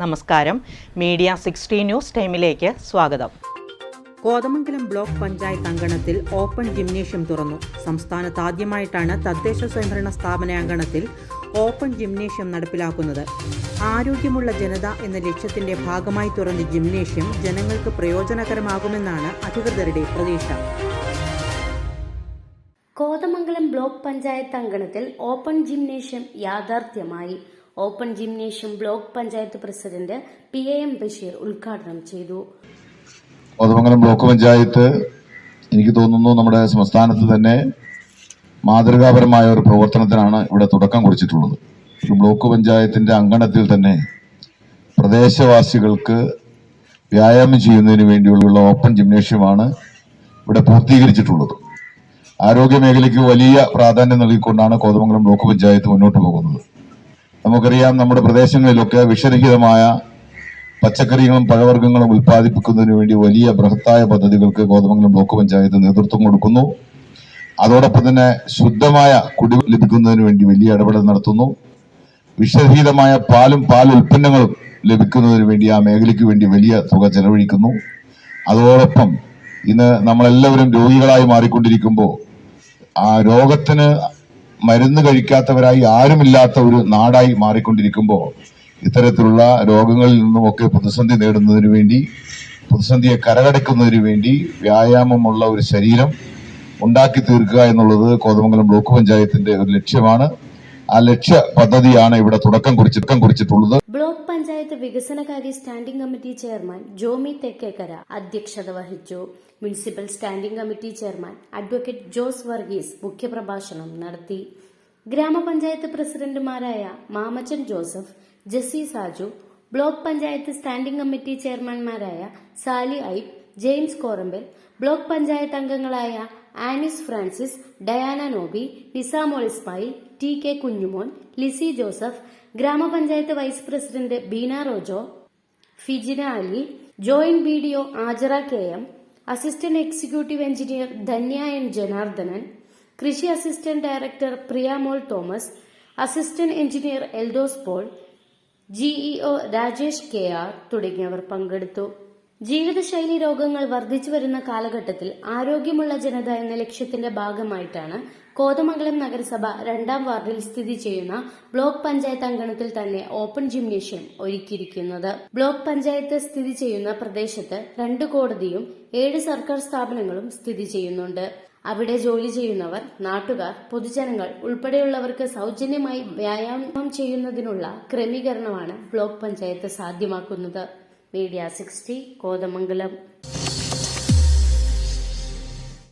നമസ്കാരം. Media sixty news ടൈമിലേക്ക് സ്വാഗതം. കോതമംഗലം ബ്ലോക്ക് പഞ്ചായത്ത് അങ്കണത്തിൽ ഓപ്പൺ ജിംനേഷ്യം തുറന്നു. സംസ്ഥാനത്ത് ആദ്യമായിട്ടാണ് തദ്ദേശ സ്വയംഭരണ സ്ഥാപന അങ്കണത്തിൽ ഓപ്പൺ ജിംനേഷ്യം നടപ്പിലാക്കുന്നത്. ആരോഗ്യമുള്ള ജനത എന്ന ലക്ഷ്യത്തിന്റെ ഭാഗമായി തുറന്ന ജിംനേഷ്യം ജനങ്ങൾക്ക് പ്രയോജനകരമാകുമെന്നാണ് അധികൃതരുടെ പ്രതീക്ഷ. കോതമംഗലം ബ്ലോക്ക് പഞ്ചായത്ത് അങ്കണത്തിൽ ഓപ്പൺ ജിംനേഷ്യം യാഥാർത്ഥ്യമായി. Open gymnasium block panchayat president P A M Basheer ഉദ്ഘാടനം ചെയ്തു. കോതമംഗലം ബ്ലോക്ക് പഞ്ചായത്ത് എനിക്ക് തോന്നുന്നു നമ്മുടെ സംസ്ഥാനത്ത് തന്നെ മാതൃകാപരമായ ഒരു പ്രവർത്തനത്തിനാണ് ഇവിടെ തുടക്കം കുറിച്ചിട്ടുള്ളത്. ബ്ലോക്ക് പഞ്ചായത്തിന്റെ അങ്കണത്തിൽ തന്നെ പ്രദേശവാസികൾക്ക് വ്യായാമം ചെയ്യുന്നതിന് വേണ്ടിയുള്ള ഓപ്പൺ ജിംനേഷ്യമാണ് ഇവിടെ പൂർത്തീകരിച്ചിട്ടുള്ളത്. ആരോഗ്യ മേഖലയ്ക്ക് വലിയ പ്രാധാന്യം നൽകിക്കൊണ്ടാണ് കോതമംഗലം ബ്ലോക്ക് പഞ്ചായത്ത് മുന്നോട്ട് പോകുന്നത്. നമുക്കറിയാം നമ്മുടെ പ്രദേശങ്ങളിലൊക്കെ വിഷരഹിതമായ പച്ചക്കറികളും പഴവർഗങ്ങളും ഉൽപ്പാദിപ്പിക്കുന്നതിന് വേണ്ടി വലിയ ബൃഹത്തായ പദ്ധതികൾക്ക് കോതമംഗലം ബ്ലോക്ക് പഞ്ചായത്ത് നേതൃത്വം കൊടുക്കുന്നു. അതോടൊപ്പം തന്നെ ശുദ്ധമായ കുടി ലഭിക്കുന്നതിന് വേണ്ടി വലിയ ഇടപെടൽ നടത്തുന്നു. വിഷരഹിതമായ പാലും പാൽ ഉൽപ്പന്നങ്ങളും ലഭിക്കുന്നതിന് വേണ്ടി ആ മേഖലയ്ക്ക് വേണ്ടി വലിയ തുക ചെലവഴിക്കുന്നു. അതോടൊപ്പം ഇന്ന് നമ്മളെല്ലാവരും രോഗികളായി മാറിക്കൊണ്ടിരിക്കുമ്പോൾ ആ രോഗത്തിന് മരുന്ന് കഴിക്കാത്തവരായി ആരുമില്ലാത്ത ഒരു നാടായി മാറിക്കൊണ്ടിരിക്കുമ്പോൾ ഇത്തരത്തിലുള്ള രോഗങ്ങളിൽ നിന്നുമൊക്കെ പ്രതിസന്ധി നേടുന്നതിന് വേണ്ടി പ്രതിസന്ധിയെ കരകടക്കുന്നതിന് വേണ്ടി വ്യായാമമുള്ള ഒരു ശരീരം ഉണ്ടാക്കി തീർക്കുക എന്നുള്ളത് കോതമംഗലം ബ്ലോക്ക് പഞ്ചായത്തിന്റെ ഒരു ലക്ഷ്യമാണ്. ആ ലക്ഷ്യ പദ്ധതിയാണ് ഇവിടെ തുടക്കം കുറിച്ച് കുറിച്ചിട്ടുള്ളത്. ബ്ലോക്ക് പഞ്ചായത്ത് വികസനകാര്യ standing committee chairman Jomi Thekkekkara അധ്യക്ഷത വഹിച്ചു. Municipal standing committee chairman advocate Jose Varghese മുഖ്യപ്രഭാഷണം നടത്തി. ഗ്രാമപഞ്ചായത്ത് പ്രസിഡന്റുമാരായ Mamachan Joseph Jessy Saju block panchayat standing committee ചെയർമാൻമാരായ Sally ഐബ് James Korampal block panchayat അംഗങ്ങളായ Anis Francis Diana Noby Nisamol Ismail T K Kunjumon Lissy Joseph ഗ്രാമപഞ്ചായത്ത് vice president Beena Rojo Fijina Ali joint B D O Ajara K M assistant executive engineer Dhanya N Janardhanan കൃഷി assistant director Priyamol Thomas assistant engineer Eldhose Paul GEO Rajesh K R തുടങ്ങിയവർ പങ്കെടുത്തു. ജീവിതശൈലി രോഗങ്ങൾ വർദ്ധിച്ചു വരുന്ന കാലഘട്ടത്തിൽ ആരോഗ്യമുള്ള ജനത എന്ന ലക്ഷ്യത്തിന്റെ ഭാഗമായിട്ടാണ് കോതമംഗലം നഗരസഭ രണ്ടാം വാർഡിൽ സ്ഥിതി ചെയ്യുന്ന ബ്ലോക്ക് പഞ്ചായത്ത് അങ്കണത്തിൽ തന്നെ ഓപ്പൺ ജിംനേഷ്യം ഒരുക്കിയിരിക്കുന്നത്. ബ്ലോക്ക് പഞ്ചായത്ത് സ്ഥിതി ചെയ്യുന്ന പ്രദേശത്ത് രണ്ട് കോടതിയും ഏഴ് സർക്കാർ സ്ഥാപനങ്ങളും സ്ഥിതി ചെയ്യുന്നുണ്ട്. അവിടെ ജോലി ചെയ്യുന്നവർ നാട്ടുകാർ പൊതുജനങ്ങൾ ഉൾപ്പെടെയുള്ളവർക്ക് സൗജന്യമായി വ്യായാമം ചെയ്യുന്നതിനുള്ള ക്രമീകരണമാണ് block panchayat സാധ്യമാക്കുന്നത്. Media sixty Kothamangalam